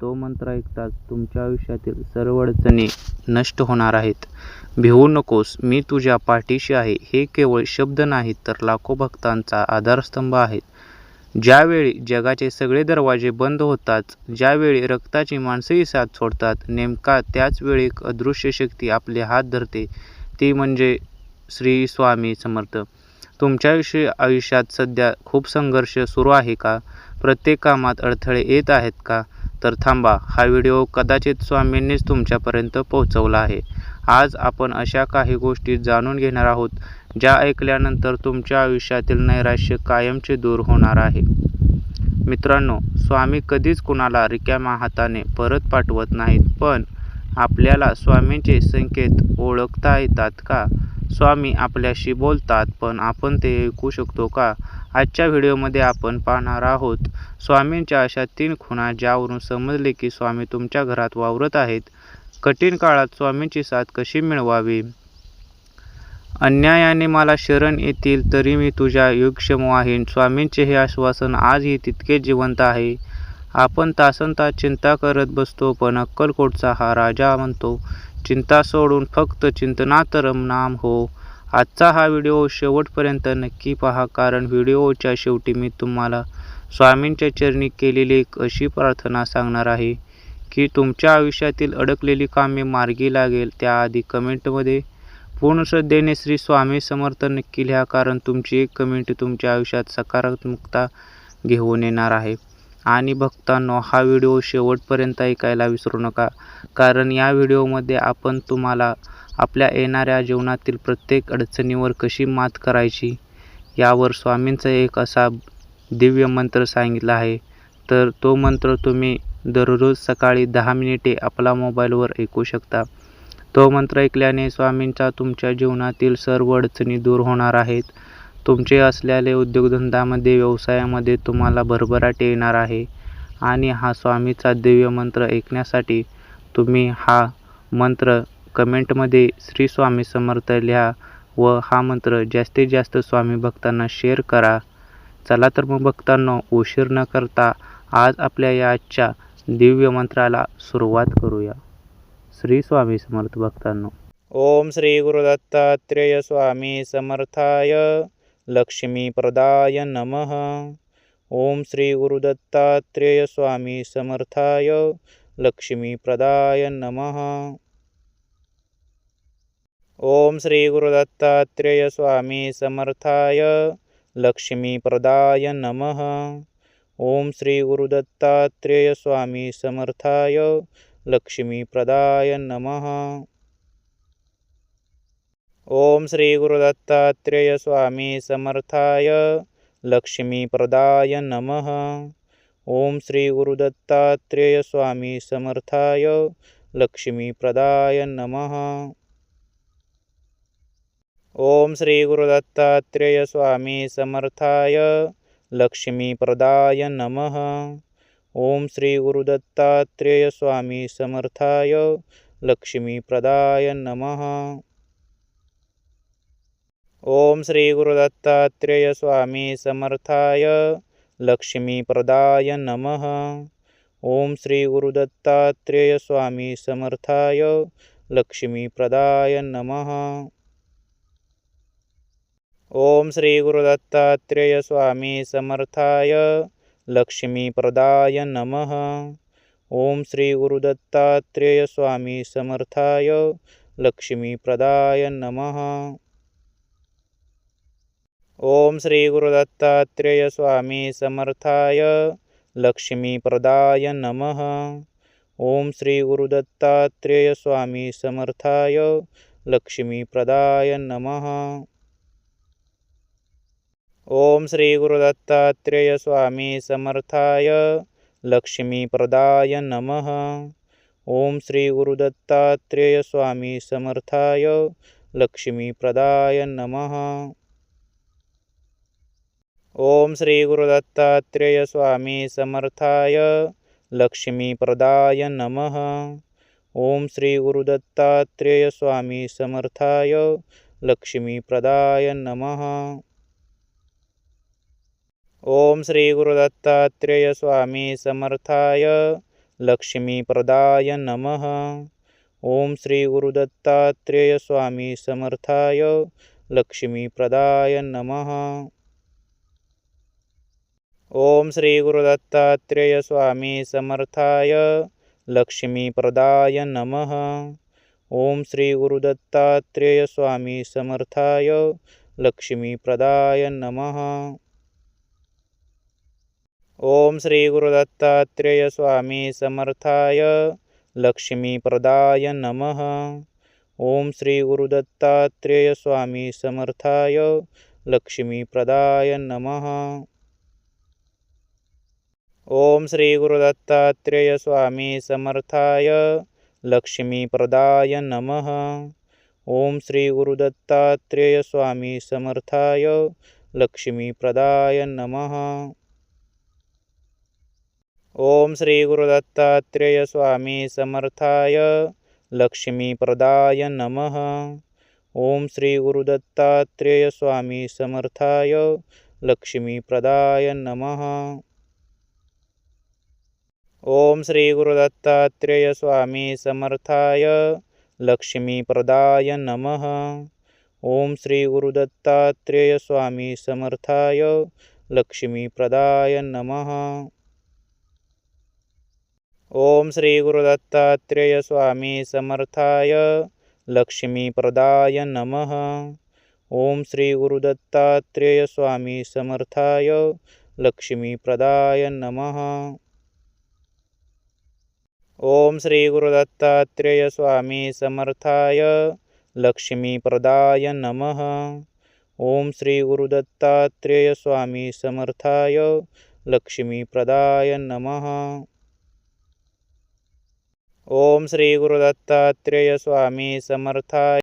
तो मंत्र ऐकताच तुमच्या आयुष्यातील सर्व अडचणी नष्ट होणार आहेत. भिवू नकोस मी तुझ्या पाठीशी आहे. हे केवळ शब्द नाहीत तर लाखो भक्तांचा आधारस्तंभ आहेत. ज्यावेळी जगाचे सगळे दरवाजे बंद होतात ज्यावेळी रक्ताची माणसंही साथ सोडतात नेमका त्याच वेळी एक अदृश्य शक्ती आपले हात धरते ती म्हणजे श्री स्वामी समर्थ. तुमच्या आयुष्य आयुष्यात सध्या खूप संघर्ष सुरू आहे का? प्रत्येक कामात अडथळे येत आहेत का? तर थांबा हा व्हिडिओ कदाचित स्वामींनीच तुमच्यापर्यंत पोहोचवला आहे. आज आपण अशा काही गोष्टी जाणून घेणार आहोत ज्या ऐकल्यानंतर तुमच्या आयुष्यातील नैराश्य कायमचे दूर होणार आहे. मित्रांनो स्वामी कधीच कुणाला रिकाम्या हाताने परत पाठवत नाहीत पण आपल्याला स्वामींचे संकेत ओळखता येतात का? स्वामी आपल्याशी बोलतात पण आपण ते ऐकू शकतो का? आजच्या व्हिडिओमध्ये आपण पाहणार आहोत स्वामींच्या अशा तीन खुणा ज्यावरून समजले की स्वामी तुमच्या घरात वावरत आहेत. कठीण काळात स्वामींची साथ कशी मिळवावी? अन्यायाने मला शरण येतील तरी मी तुझ्या युगक्षम वाहीन. स्वामींचे हे आश्वासन आजही तितके जिवंत आहे. आपण तासनतास चिंता करत बसतो पण अक्कलकोटचा हा राजा म्हणतो चिंता सोडून फक्त चिंतनात रमनाम हो. आजचा हा व्हिडिओ शेवटपर्यंत नक्की पहा कारण व्हिडिओच्या शेवटी मी तुम्हाला स्वामींच्या चरणी केलेली एक अशी प्रार्थना सांगणार आहे की तुमच्या आयुष्यातील अडकलेली कामे मार्गी लागेल त्याआधी कमेंटमध्ये पूर्ण श्रद्धेने श्री स्वामी समर्थ नक्की लिहा कारण तुमची एक कमेंट तुमच्या आयुष्यात सकारात्मकता घेऊन येणार आहे. आणि भक्तांनो हा व्हिडिओ शेवटपर्यंत ऐकायला विसरू नका. कारण या व्हिडिओमध्ये आपण तुम्हाला आपल्या येणाऱ्या जीवनातील प्रत्येक अडचणीवर कशी मात करायची यावर स्वामींचा एक असा दिव्य मंत्र सांगितला आहे. तर तो मंत्र तुम्ही दररोज सकाळी दहा मिनिटे आपला मोबाईलवर ऐकू शकता. तो मंत्र ऐकल्याने स्वामींचा तुमच्या जीवनातील सर्व अडचणी दूर होणार आहेत. तुमचे असलेले उद्योगधंद्यामध्ये व्यवसायामध्ये तुम्हाला भरभराट येणार आहे. आणि हा स्वामीचा दिव्य मंत्र ऐकण्यासाठी तुम्ही हा मंत्र कमेंटमध्ये श्री स्वामी समर्थ लिहा व हा मंत्र जास्तीत जास्त स्वामी भक्तांना शेअर करा. चला तर मग भक्तांनो उशीर न करता आज आपल्या या आजच्या दिव्य मंत्राला सुरुवात करूया. श्री स्वामी समर्थ भक्तांनो. ओम श्री गुरुदत्तात्रेय स्वामी समर्थाय. लक्ष्मीप्रदाय नमः। ओम श्री गुरुदत्तात्रेय स्वामी समर्थाय लक्ष्मीप्रदाय नमः। ओम श्री गुरुदत्तात्रेय स्वामी समर्थाय लक्ष्मीप्रदाय नमः। ओम श्री गुरुदत्तात्रेय स्वामी समर्थाय लक्ष्मीप्रदाय नमः। ओम श्री गुरुदत्तात्रेय स्वामी समर्थाय लक्ष्मीप्रदाय नमः। ओम श्री गुरुदत्तात्रेय स्वामी समर्थाय लक्ष्मीप्रदाय नमः। ओम श्री गुरुदत्तात्रेय स्वामी समर्थाय लक्ष्मीप्रदाय नमः। ओम श्री गुरुदत्तात्रेय स्वामी समर्थाय लक्ष्मीप्रदाय नमः। ओम श्री गुरुदत्तात्रेय स्वामी समर्थाय लक्ष्मीप्रदाय नमः। ओम श्री गुरुदत्तात्रेय स्वामी समर्थाय लक्ष्मीप्रदाय नमः। ओम श्री गुरुदत्तात्रेय स्वामी समर्थाय लक्ष्मीप्रदाय नमः। ओम श्री गुरुदत्तात्रेय स्वामी समर्थाय लक्ष्मीप्रदाय नमः। ओम श्री गुरुदत्तात्रेय स्वामी समर्थाय लक्ष्मीप्रदाय नमः। ओम श्री गुरुदत्तात्रेय स्वामी समर्थाय लक्ष्मीप्रदाय नमः। ओम श्री गुरुदत्तात्रेय स्वामी समर्थाय लक्ष्मीप्रदाय नमः। ओम श्री गुरुदत्तात्रेय स्वामी समर्थाय लक्ष्मीप्रदाय नमः। ओम श्री गुरुदत्तात्रेय स्वामी समर्थाय लक्ष्मीप्रदाय नमः। ओम श्री गुरुदत्तात्रेय स्वामी समर्थाय लक्ष्मीप्रदाय नमः। ओम श्री गुरुदत्तात्रेय स्वामी समर्थाय लक्ष्मीप्रदाय नमः। ओम श्री गुरुदत्तात्रेय स्वामी समर्थाय लक्ष्मीप्रदाय नमः। ओम श्री गुरुदत्तात्रेय स्वामी समर्थाय लक्ष्मीप्रदाय नमः. ओम श्री गुरुदत्तात्रेय स्वामी समर्थाय लक्ष्मीप्रदाय नमः. ओम श्री गुरुदत्तात्रेय स्वामी समर्थाय लक्ष्मीप्रदाय नमः. ओम श्री गुरुदत्तात्रेय स्वामी समर्थाय लक्ष्मीप्रदाय नमः. ओम श्री गुरुदत्तात्रेय स्वामी समर्थाय लक्ष्मीप्रदाय नमः। ओम श्री गुरुदत्तात्रेय स्वामी समर्थाय लक्ष्मीप्रदाय नमः। ओम श्री गुरुदत्तात्रेय स्वामी समर्थाय लक्ष्मीप्रदाय नमः। ओम श्री गुरुदत्तात्रेय स्वामी समर्थाय लक्ष्मीप्रदाय नमः। ओम श्री गुरुदत्तात्रेय स्वामी समर्थाय लक्ष्मीप्रदाय नमः। ओम श्री गुरुदत्तात्रेय स्वामी समर्थाय लक्ष्मीप्रदाय नमः। ओम श्री गुरुदत्तात्रेय स्वामी समर्थाय लक्ष्मीप्रदाय नमः। ओम श्री गुरुदत्तात्रेय स्वामी समर्थाय लक्ष्मीप्रदाय नमः। ओम श्री गुरुदत्तात्रेय स्वामी समर्थाय लक्ष्मीप्रदाय नमः। ओम श्री गुरुदत्तात्रेय स्वामी समर्थाय लक्ष्मीप्रदाय नमः। ओम श्री गुरुदत्तात्रेय स्वामी समर्थाय